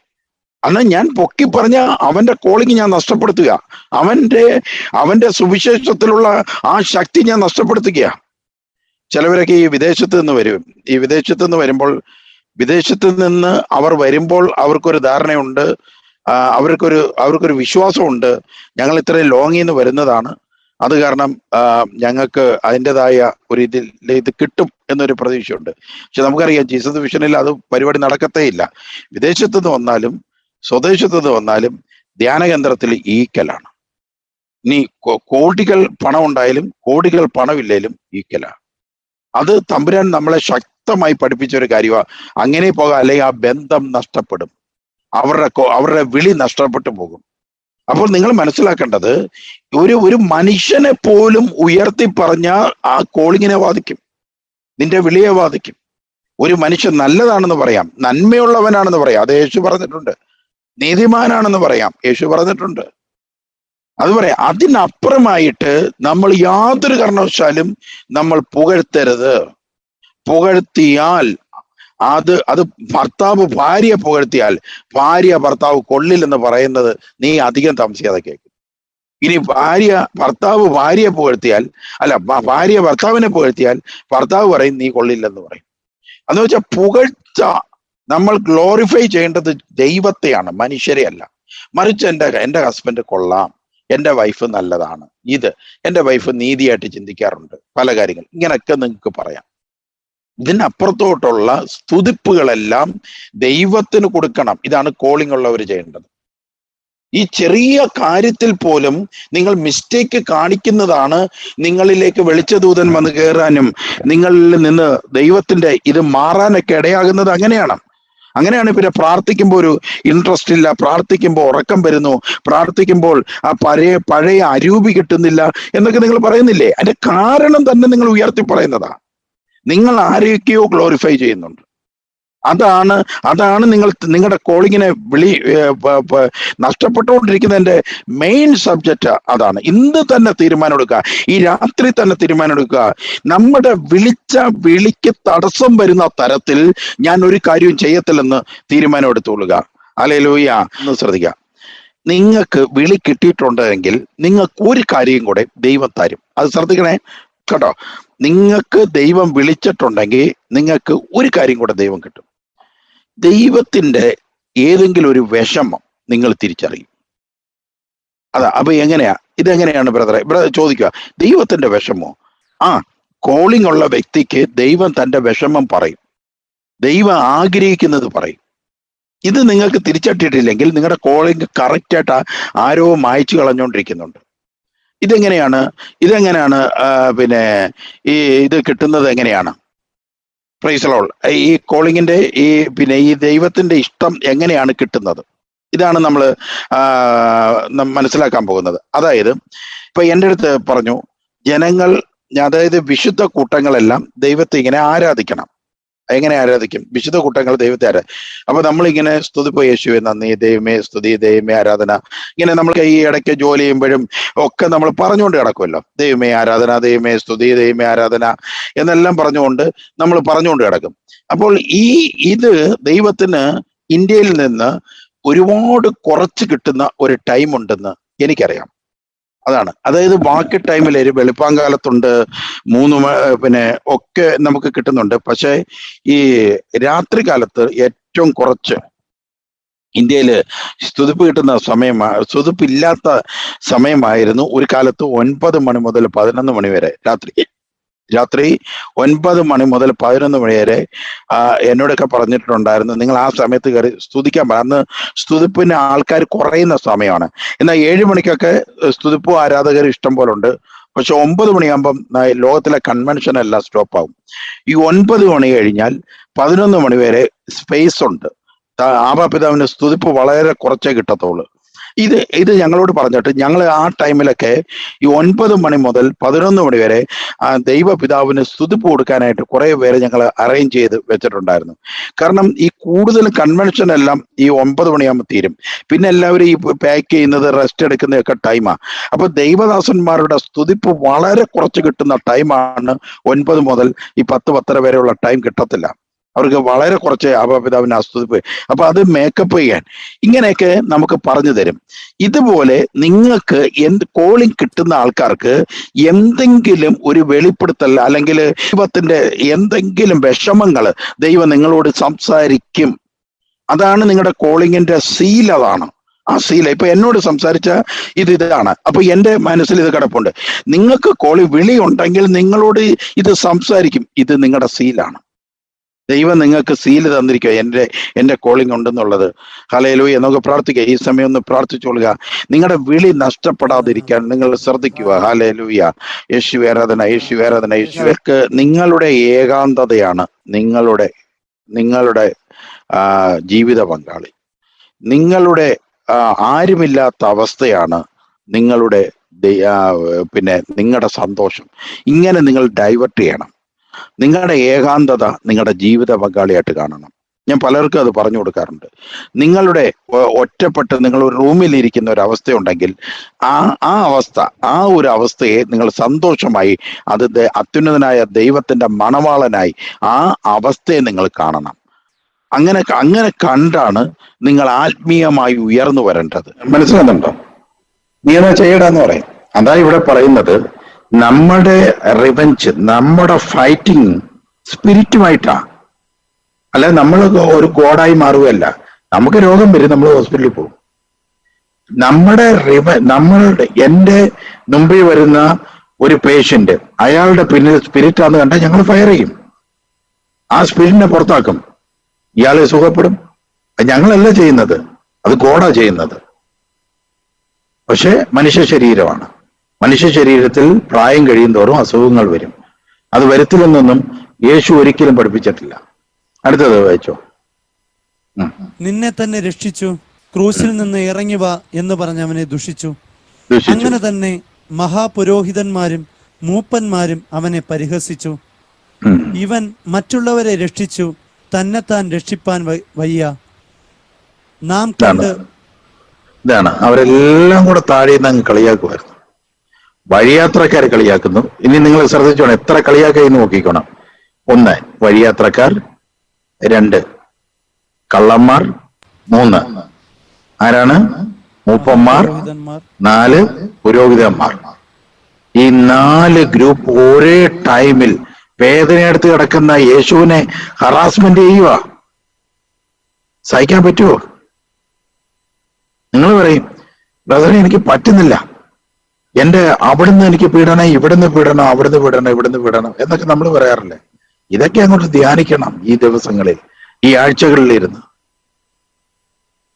അന്ന് ഞാൻ പൊക്കി പറഞ്ഞ അവന്റെ കോളിങ് ഞാൻ നഷ്ടപ്പെടുത്തുക. അവന്റെ അവന്റെ സുവിശേഷത്തിലുള്ള ആ ശക്തി ഞാൻ നഷ്ടപ്പെടുത്തുക ചിലവരൊക്കെ ഈ വിദേശത്ത് നിന്ന് വരും. ഈ വിദേശത്ത് നിന്ന് വരുമ്പോൾ വിദേശത്ത് നിന്ന് അവർ വരുമ്പോൾ അവർക്കൊരു ധാരണയുണ്ട്. അവർക്കൊരു അവർക്കൊരു വിശ്വാസമുണ്ട്. ഞങ്ങൾ ഇത്രയും ലോങ്ങിൽ നിന്ന് വരുന്നതാണ്. അത് കാരണം ഞങ്ങൾക്ക് അതിന്റെതായ ഒരു ഇതിൽ ഇത് കിട്ടും എന്നൊരു പ്രതീക്ഷയുണ്ട്. പക്ഷെ നമുക്കറിയാം ജീസസ് വിഷനിൽ അത് പരിപാടി നടക്കത്തേ ഇല്ല വിദേശത്ത് നിന്ന് വന്നാലും സ്വദേശത്ത് നിന്ന് വന്നാലും ധ്യാനകേന്ദ്രത്തിൽ ഈക്കലാണ്. ഇനി കോടികൾ പണം ഉണ്ടായാലും കോടികൾ പണമില്ലേലും ഈക്കലാണ്. അത് തമ്പുരാൻ നമ്മളെ ശക്തമായി പഠിപ്പിച്ച ഒരു കാര്യമാണ് അങ്ങനെ പോകാം അല്ലെങ്കിൽ ആ ബന്ധം നഷ്ടപ്പെടും. അവരുടെ അവരുടെ വിളി നഷ്ടപ്പെട്ടു പോകും. അപ്പോൾ നിങ്ങൾ മനസ്സിലാക്കേണ്ടത് ഒരു ഒരു മനുഷ്യനെ പോലും ഉയർത്തി പറഞ്ഞ ആ കോളിങ്ങിനെ വാദിക്കും. നിന്റെ വിളിയെ വാദിക്കും. ഒരു മനുഷ്യൻ നല്ലതാണെന്ന് പറയാം നന്മയുള്ളവനാണെന്ന് പറയാം. അത് യേശു പറഞ്ഞിട്ടുണ്ട്. നീതിമാനാണെന്ന് പറയാം. യേശു പറഞ്ഞിട്ടുണ്ട്. അത് പറയാം അതിനപ്പുറമായിട്ട് നമ്മൾ യാതൊരു കാരണവശാലും നമ്മൾ പുകഴ്ത്തരുത്. പുകഴ്ത്തിയാൽ അത് അത് ഭർത്താവ് ഭാര്യ പുകഴ്ത്തിയാൽ ഭാര്യ ഭർത്താവ് കൊള്ളില്ലെന്ന് പറയുന്നത് നീ അധികം താമസിയാതെ കേൾക്കും. ഇനി ഭാര്യ ഭർത്താവ് ഭാര്യയെ പുകഴ്ത്തിയാൽ അല്ല ഭാര്യ ഭർത്താവിനെ പുകഴ്ത്തിയാൽ ഭർത്താവ് പറയും നീ കൊള്ളില്ലെന്ന് പറയും. എന്ന് വെച്ചാൽ പുകഴ്ച നമ്മൾ ഗ്ലോറിഫൈ ചെയ്യേണ്ടത് ദൈവത്തെയാണ് മനുഷ്യരെ അല്ല. മറിച്ച് എന്റെ എന്റെ ഹസ്ബൻഡ് കൊള്ളാം എന്റെ വൈഫ് നല്ലതാണ്. ഇത് എന്റെ വൈഫ് നീതിയായിട്ട് ചിന്തിക്കാറുണ്ട് പല കാര്യങ്ങൾ. ഇങ്ങനെയൊക്കെ നിങ്ങൾക്ക് പറയാം. ഇതിനപ്പുറത്തോട്ടുള്ള സ്തുതിപ്പുകളെല്ലാം ദൈവത്തിന് കൊടുക്കണം. ഇതാണ് കോളിംഗ് ഉള്ളവർ ചെയ്യേണ്ടത്. ഈ ചെറിയ കാര്യത്തിൽ പോലും നിങ്ങൾ മിസ്റ്റേക്ക് കാണിക്കുന്നതാണ് നിങ്ങളിലേക്ക് വെളിച്ചദൂതൻ വന്ന് കയറാനും നിങ്ങളിൽ നിന്ന് ദൈവത്തിന്റെ ഇത് മാറാനൊക്കെ ഇടയാകുന്നത് അങ്ങനെയാണ്. അങ്ങനെയാണ് പിന്നെ പ്രാർത്ഥിക്കുമ്പോൾ ഒരു ഇൻട്രസ്റ്റ് ഇല്ല പ്രാർത്ഥിക്കുമ്പോൾ ഉറക്കം വരുന്നു പ്രാർത്ഥിക്കുമ്പോൾ ആ പഴയ പഴയ അരൂപി കിട്ടുന്നില്ല എന്നൊക്കെ നിങ്ങൾ പറയുന്നില്ലേ? അതിന്റെ കാരണം തന്നെ നിങ്ങൾ ഉയർത്തി പറയുന്നതാ. നിങ്ങൾ ആരെയൊക്കെയോ ഗ്ലോറിഫൈ ചെയ്യുന്നുണ്ട്. അതാണ് അതാണ് നിങ്ങൾ നിങ്ങളുടെ കോളിങ്ങിനെ വിളി നഷ്ടപ്പെട്ടുകൊണ്ടിരിക്കുന്നതിന്റെ മെയിൻ സബ്ജക്റ്റ് അതാണ്. ഇന്ന് തന്നെ തീരുമാനം എടുക്കുക ഈ രാത്രി തന്നെ തീരുമാനം എടുക്കുക നമ്മുടെ വിളിച്ച വിളിക്ക് തടസ്സം വരുന്ന തരത്തിൽ ഞാൻ ഒരു കാര്യവും ചെയ്യത്തില്ലെന്ന് തീരുമാനം എടുത്തുകൊള്ളുക അലയിലൂയ എന്ന് ശ്രദ്ധിക്കുക നിങ്ങൾക്ക് വിളി കിട്ടിയിട്ടുണ്ടെങ്കിൽ നിങ്ങൾക്ക് ഒരു കാര്യം കൂടെ ദൈവം തരും. അത് ശ്രദ്ധിക്കണേ. കേട്ടോ. നിങ്ങൾക്ക് ദൈവം വിളിച്ചിട്ടുണ്ടെങ്കിൽ നിങ്ങൾക്ക് ഒരു കാര്യം കൂടെ ദൈവം കിട്ടും. ദൈവത്തിന്റെ ഏതെങ്കിലും ഒരു വിഷമം നിങ്ങൾ തിരിച്ചറിയും. അതാ അപ്പൊ എങ്ങനെയാ? ഇതെങ്ങനെയാണ് ബ്രദറെ? ഇവിടെ ചോദിക്കുക ദൈവത്തിന്റെ വിഷമോ? ആ കോളിംഗ് ഉള്ള വ്യക്തിക്ക് ദൈവം തന്റെ വിഷമം പറയും. ദൈവം ആഗ്രഹിക്കുന്നത് പറയും. ഇത് നിങ്ങൾക്ക് തിരിച്ചട്ടിട്ടില്ലെങ്കിൽ നിങ്ങളുടെ കോളിംഗ് കറക്റ്റായിട്ട് ആരോ മായച്ചു കളഞ്ഞുകൊണ്ടിരിക്കുന്നുണ്ട്. ഇതെങ്ങനെയാണ്? ഇതെങ്ങനെയാണ് പിന്നെ ഈ ഇത് കിട്ടുന്നത് എങ്ങനെയാണ്? പ്രൈസലോൾ ഈ കോളിങ്ങിന്റെ ഈ പിന്നെ ഈ ദൈവത്തിന്റെ ഇഷ്ടം എങ്ങനെയാണ് കിട്ടുന്നത്? ഇതാണ് നമ്മൾ മനസ്സിലാക്കാൻ പോകുന്നത്. അതായത് ഇപ്പൊ എന്റെ അടുത്ത് പറഞ്ഞു ജനങ്ങൾ അതായത് വിശുദ്ധ കൂട്ടങ്ങളെല്ലാം ദൈവത്തെ ഇങ്ങനെ ആരാധിക്കണം. എങ്ങനെ ആരാധിക്കും? വിശുദ്ധ കൂട്ടങ്ങൾ ദൈവത്തെ ആരാ അപ്പൊ നമ്മളിങ്ങനെ സ്തുതിപ്പോ യേശുവെ നന്ദി ദൈവമേ സ്തുതി ദൈവമേ ആരാധന. ഇങ്ങനെ നമ്മൾ ഈ ഇടയ്ക്ക് ജോലി ചെയ്യുമ്പോഴും ഒക്കെ നമ്മൾ പറഞ്ഞുകൊണ്ട് കിടക്കുമല്ലോ ദൈവമേ ആരാധന ദൈവമേ സ്തുതി ദൈവമേ ആരാധന എന്നെല്ലാം പറഞ്ഞുകൊണ്ട് നമ്മൾ പറഞ്ഞുകൊണ്ട് കിടക്കും. അപ്പോൾ ഈ ഇത് ദൈവത്തിന് ഇന്ത്യയിൽ നിന്ന് ഒരുപാട് കുറച്ച് കിട്ടുന്ന ഒരു ടൈം ഉണ്ടെന്ന് എനിക്കറിയാം. അതാണ്. അതായത് ബാക്കി ടൈമിൽ ഒരു വെളുപ്പാങ്കാലത്തുണ്ട് മൂന്ന് പിന്നെ ഒക്കെ നമുക്ക് കിട്ടുന്നുണ്ട്. പക്ഷേ ഈ രാത്രി കാലത്ത് ഏറ്റവും കുറച്ച് ഇന്ത്യയിൽ സ്തുതിപ്പ് കിട്ടുന്ന സമയമാ സ്തുതിപ്പില്ലാത്ത സമയമായിരുന്നു ഒരു കാലത്ത് ഒൻപത് മണി മുതൽ പതിനൊന്ന് മണി വരെ രാത്രി. രാത്രി ഒൻപത് മണി മുതൽ പതിനൊന്ന് മണി വരെ എന്നോടൊക്കെ പറഞ്ഞിട്ടുണ്ടായിരുന്നു. നിങ്ങൾ ആ സമയത്ത് കയറി സ്തുതിക്കാൻ പറ. അന്ന് സ്തുതിപ്പിന് ആൾക്കാർ കുറയുന്ന സമയമാണ്. എന്നാൽ ഏഴ് മണിക്കൊക്കെ സ്തുതിപ്പ് ആരാധകർ ഇഷ്ടം പോലെ ഉണ്ട്. പക്ഷെ ഒമ്പത് മണിയാകുമ്പം ലോകത്തിലെ കൺവെൻഷൻ എല്ലാം സ്റ്റോപ്പ് ആകും ഈ ഒൻപത് മണി കഴിഞ്ഞാൽ പതിനൊന്ന് മണി വരെ സ്പേസ് ഉണ്ട്. ആപാപിതാവിന്റെ സ്തുതിപ്പ് വളരെ കുറച്ചേ കിട്ടത്തുള്ളൂ. ഇത് ഇത് ഞങ്ങളോട് പറഞ്ഞിട്ട് ഞങ്ങൾ ആ ടൈമിലൊക്കെ ഈ ഒൻപത് മണി മുതൽ പതിനൊന്ന് മണി വരെ ആ ദൈവപിതാവിന് സ്തുതിപ്പ് കൊടുക്കാനായിട്ട് കുറെ പേരെ ഞങ്ങൾ അറേഞ്ച് ചെയ്ത് വെച്ചിട്ടുണ്ടായിരുന്നു. കാരണം ഈ കൂടുതൽ കൺവെൻഷൻ എല്ലാം ഈ ഒമ്പത് മണിയാകുമ്പോൾ തീരും. പിന്നെ എല്ലാവരും ഈ പാക്ക് ചെയ്യുന്നത് റെസ്റ്റ് എടുക്കുന്നതൊക്കെ ടൈമാണ് അപ്പൊ ദൈവദാസന്മാരുടെ സ്തുതിപ്പ് വളരെ കുറച്ച് കിട്ടുന്ന ടൈമാണ് ഒൻപത് മുതൽ ഈ പത്ത് പത്തര വരെയുള്ള ടൈം കിട്ടത്തില്ല. അവർക്ക് വളരെ കുറച്ച് അപപിതാവിനെ പോയി. അപ്പൊ അത് മേക്കപ്പ് ചെയ്യാൻ. ഇങ്ങനെയൊക്കെ നമുക്ക് പറഞ്ഞു തരും. ഇതുപോലെ നിങ്ങൾക്ക് എന്ത് കോളിംഗ് കിട്ടുന്ന ആൾക്കാർക്ക് എന്തെങ്കിലും ഒരു വെളിപ്പെടുത്തൽ അല്ലെങ്കിൽ ദൈവത്തിന്റെ എന്തെങ്കിലും വിഷമങ്ങൾ ദൈവം നിങ്ങളോട് സംസാരിക്കും. അതാണ് നിങ്ങളുടെ കോളിങ്ങിന്റെ സീൽ അതാണ്. ആ സീല ഇപ്പൊ എന്നോട് സംസാരിച്ച ഇത് ഇതാണ്. അപ്പൊ എന്റെ മനസ്സിൽ ഇത് കിടപ്പുണ്ട്. നിങ്ങൾക്ക് കോളി വിളി ഉണ്ടെങ്കിൽ നിങ്ങളോട് ഇത് സംസാരിക്കും. ഇത് നിങ്ങളുടെ സീലാണ് ദൈവം നിങ്ങൾക്ക് സീൽ തന്നിരിക്കുക എന്റെ എന്റെ കോളിംഗ് ഉണ്ടെന്നുള്ളത്. ഹലയിലൂ എന്നൊക്കെ പ്രാർത്ഥിക്കുക ഈ സമയം ഒന്ന് പ്രാർത്ഥിച്ചുകൊള്ളുക നിങ്ങളുടെ വിളി നഷ്ടപ്പെടാതിരിക്കാൻ നിങ്ങൾ ശ്രദ്ധിക്കുക. ഹലയിലൂയ യേശു ആരാധന യേശു ആരാധന യേശുവർക്ക് നിങ്ങളുടെ ഏകാന്തതയാണ്. നിങ്ങളുടെ നിങ്ങളുടെ ജീവിത പങ്കാളി. നിങ്ങളുടെ ആരുമില്ലാത്ത അവസ്ഥയാണ് നിങ്ങളുടെ പിന്നെ നിങ്ങളുടെ സന്തോഷം. ഇങ്ങനെ നിങ്ങൾ ഡൈവേർട്ട് ചെയ്യണം. നിങ്ങളുടെ ഏകാന്തത നിങ്ങളുടെ ജീവിത പങ്കാളിയായിട്ട് കാണണം. ഞാൻ പലർക്കും അത് പറഞ്ഞു കൊടുക്കാറുണ്ട്. നിങ്ങളുടെ ഒറ്റപ്പെട്ട് നിങ്ങൾ ഒരു റൂമിൽ ഇരിക്കുന്ന ഒരു അവസ്ഥയുണ്ടെങ്കിൽ ആ ആ അവസ്ഥ ആ ഒരു അവസ്ഥയെ നിങ്ങൾ സന്തോഷമായി അത് അത്യുന്നതനായ ദൈവത്തിന്റെ മണവാളനായി ആ അവസ്ഥയെ നിങ്ങൾ കാണണം. അങ്ങനെ അങ്ങനെ കണ്ടാണ് നിങ്ങൾ ആത്മീയമായി ഉയർന്നു വരേണ്ടത്. മനസ്സിലാകുന്നുണ്ടോ നീ എന്നാ ചെയ്യടാന്ന് പറയും. അതാ ഇവിടെ പറയുന്നത്. നമ്മുടെ റിവഞ്ച് നമ്മുടെ ഫൈറ്റിംഗ് സ്പിരിറ്റുമായിട്ടാ അല്ല നമ്മൾ ഒരു ഗോഡായി മാറുകയല്ല. നമുക്ക് രോഗം വരും നമ്മൾ ഹോസ്പിറ്റലിൽ പോകും. നമ്മുടെ റിവ നമ്മളുടെ എന്റെ മുമ്പിൽ വരുന്ന ഒരു പേഷ്യന്റ് അയാളുടെ പിന്നിൽ സ്പിരിറ്റ് ആണെന്ന് കണ്ടാൽ ഞങ്ങൾ ഫയർ ചെയ്യും. ആ സ്പിരിറ്റിനെ പുറത്താക്കും. ഇയാളെ സുഖപ്പെടും. ഞങ്ങളല്ല ചെയ്യുന്നത്. അത് ഗോഡാ ചെയ്യുന്നത്. പക്ഷെ മനുഷ്യ ശരീരമാണ്. മനുഷ്യ ശരീരത്തിൽ പ്രായം കഴിയും തോറും അസുഖങ്ങൾ വരും. അത് വരുത്തില്ലെന്നൊന്നും യേശു ഒരിക്കലും പഠിപ്പിച്ചിട്ടില്ല. അടുത്തത് വായിച്ചോ. നിന്നെ തന്നെ രക്ഷിച്ചു ക്രൂശിൽ നിന്ന് ഇറങ്ങി വാ എന്ന് പറഞ്ഞ് അവനെ ദുഷിച്ചു. ദുഷിച്ചു. അങ്ങനെ തന്നെ മഹാപുരോഹിതന്മാരും മൂപ്പന്മാരും അവനെ പരിഹസിച്ചു. ഇവൻ മറ്റുള്ളവരെ രക്ഷിച്ചു തന്നെത്താൻ രക്ഷിപ്പാൻ വയ്യ. നാം കണ്ട് ഇതാണ്. അവരെല്ലാം കൂടെ താഴെ നിന്ന് കളിയാക്കുമായിരുന്നു വഴിയാത്രക്കാർ കളിയാക്കുന്നു. ഇനി നിങ്ങൾ ശ്രദ്ധിച്ചോണം എത്ര കളിയാക്കായി നോക്കിക്കോണം. ഒന്ന് വഴിയാത്രക്കാർ. രണ്ട് കള്ളന്മാർ. മൂന്ന് ആരാണ്? മൂപ്പന്മാർ. നാല് പുരോഹിതന്മാർ. ഈ നാല് ഗ്രൂപ്പ് ഒരേ ടൈമിൽ വേദനയെടുത്ത് കിടക്കുന്ന യേശുവിനെ ഹറാസ്മെന്റ് ചെയ്യുക. സഹിക്കാൻ പറ്റുമോ നിങ്ങൾ പറയും ബ്രദറെ എനിക്ക് പറ്റുന്നില്ല. എന്റെ അവിടുന്ന് എനിക്ക് പീഡനം ഇവിടുന്ന് പീഡനം അവിടുന്ന് പീഡനം ഇവിടുന്ന് പീഡനം എന്നൊക്കെ നമ്മൾ പറയാറില്ലേ? ഇതൊക്കെ അങ്ങോട്ട് ധ്യാനിക്കണം ഈ ദിവസങ്ങളിൽ ഈ ആഴ്ചകളിൽ ഇരുന്ന്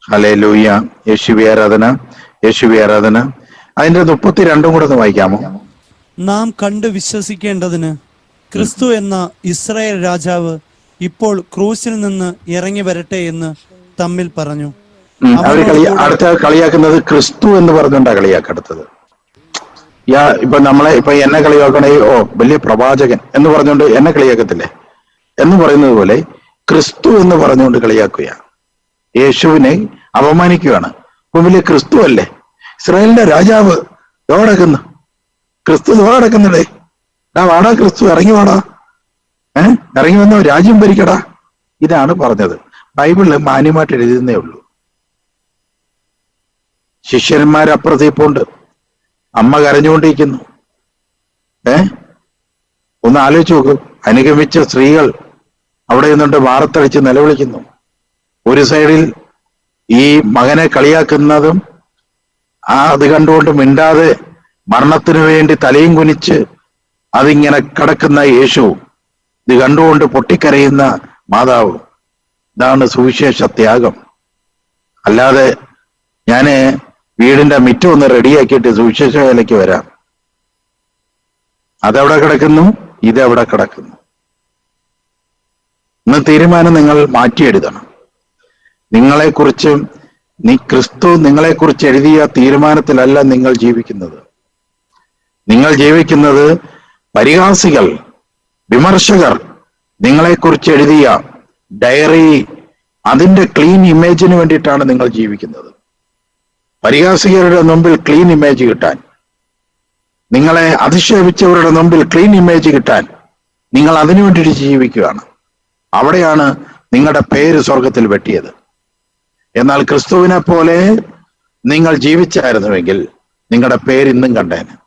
ഹലേ ലൂയ യേശുവി ആരാധന യേശുവി ആരാധന. അതിന്റെ മുപ്പത്തി രണ്ടും കൂടെ ഒന്ന് വായിക്കാമോ? നാം കണ്ട് വിശ്വസിക്കേണ്ടതിന് ക്രിസ്തു എന്ന ഇസ്രായേൽ രാജാവ് ഇപ്പോൾ ക്രൂസിൽ നിന്ന് ഇറങ്ങി വരട്ടെ എന്ന് തമ്മിൽ പറഞ്ഞു. അവർ കളി അടുത്ത കളിയാക്കുന്നത് ക്രിസ്തു എന്ന് പറഞ്ഞുകൊണ്ടാണ് കളിയാക്കടുത്തത് യാ ഇപ്പൊ നമ്മളെ ഇപ്പൊ എന്നെ കളിയാക്കണേ ഓ വലിയ പ്രവാചകൻ എന്ന് പറഞ്ഞുകൊണ്ട് എന്നെ കളിയാക്കത്തില്ലേ? എന്ന് പറയുന്നത് പോലെ ക്രിസ്തു എന്ന് പറഞ്ഞുകൊണ്ട് കളിയാക്കുക യേശുവിനെ അപമാനിക്കുകയാണ്. അപ്പൊ വലിയ ക്രിസ്തു അല്ലേ? ഇസ്രായേലിന്റെ രാജാവ് ദോടക്കുന്നു ക്രിസ്തു എവിടെക്കുന്നുടേ ഡാ വാടാ ക്രിസ്തു ഇറങ്ങി വാടാ. ഏ? ഇറങ്ങി വന്നോ രാജ്യം ഭരിക്കടാ. ഇതാണ് പറഞ്ഞത്. ബൈബിളിൽ മാന്യമായിട്ട് എഴുതുന്നേ ഉള്ളൂ. ശിഷ്യന്മാരപ്പുറത്തേപ്പുണ്ട് അമ്മ കരഞ്ഞുകൊണ്ടിരിക്കുന്നു. ഏ? ഒന്ന് ആലോചിച്ച് നോക്കൂ. അനുഗമിച്ച സ്ത്രീകൾ അവിടെ നിന്നുകൊണ്ട് വാർത്തടിച്ച് നിലവിളിക്കുന്നു. ഒരു സൈഡിൽ ഈ മകനെ കളിയാക്കുന്നതും ആ അത് കണ്ടുകൊണ്ട് മിണ്ടാതെ മരണത്തിനു വേണ്ടി തലയും കുനിച്ച് അതിങ്ങനെ കിടക്കുന്ന യേശു ഇത് കണ്ടുകൊണ്ട് പൊട്ടിക്കരയുന്ന മാതാവ്. ഇതാണ് സുവിശേഷ ത്യാഗം. അല്ലാതെ ഞാൻ വീടിന്റെ മിറ്റം ഒന്ന് റെഡിയാക്കിയിട്ട് സുവിശേഷ വേലയ്ക്ക് വരാം. അതെവിടെ കിടക്കുന്നു ഇതെവിടെ കിടക്കുന്നു. ഇന്ന് തീരുമാനം നിങ്ങൾ മാറ്റിയെഴുതണം. നിങ്ങളെക്കുറിച്ച് നീ ക്രിസ്തു നിങ്ങളെക്കുറിച്ച് എഴുതിയ തീരുമാനത്തിലല്ല നിങ്ങൾ ജീവിക്കുന്നത്. നിങ്ങൾ ജീവിക്കുന്നത് പരിഹാസികൾ വിമർശകർ നിങ്ങളെക്കുറിച്ച് എഴുതിയ ഡയറി അതിന്റെ ക്ലീൻ ഇമേജിന് വേണ്ടിയിട്ടാണ് നിങ്ങൾ ജീവിക്കുന്നത്. പരിഹാസികരുടെ മുമ്പിൽ ക്ലീൻ ഇമേജ് കിട്ടാൻ. നിങ്ങളെ അധിക്ഷേപിച്ചവരുടെ മുമ്പിൽ ക്ലീൻ ഇമേജ് കിട്ടാൻ നിങ്ങൾ അതിനു വേണ്ടിയിട്ട് ജീവിക്കുകയാണ്. അവിടെയാണ് നിങ്ങളുടെ പേര് സ്വർഗത്തിൽ വെട്ടിയത്. എന്നാൽ ക്രിസ്തുവിനെ പോലെ നിങ്ങൾ ജീവിച്ചായിരുന്നുവെങ്കിൽ നിങ്ങളുടെ പേര് ഇന്നും കണ്ടേനെ.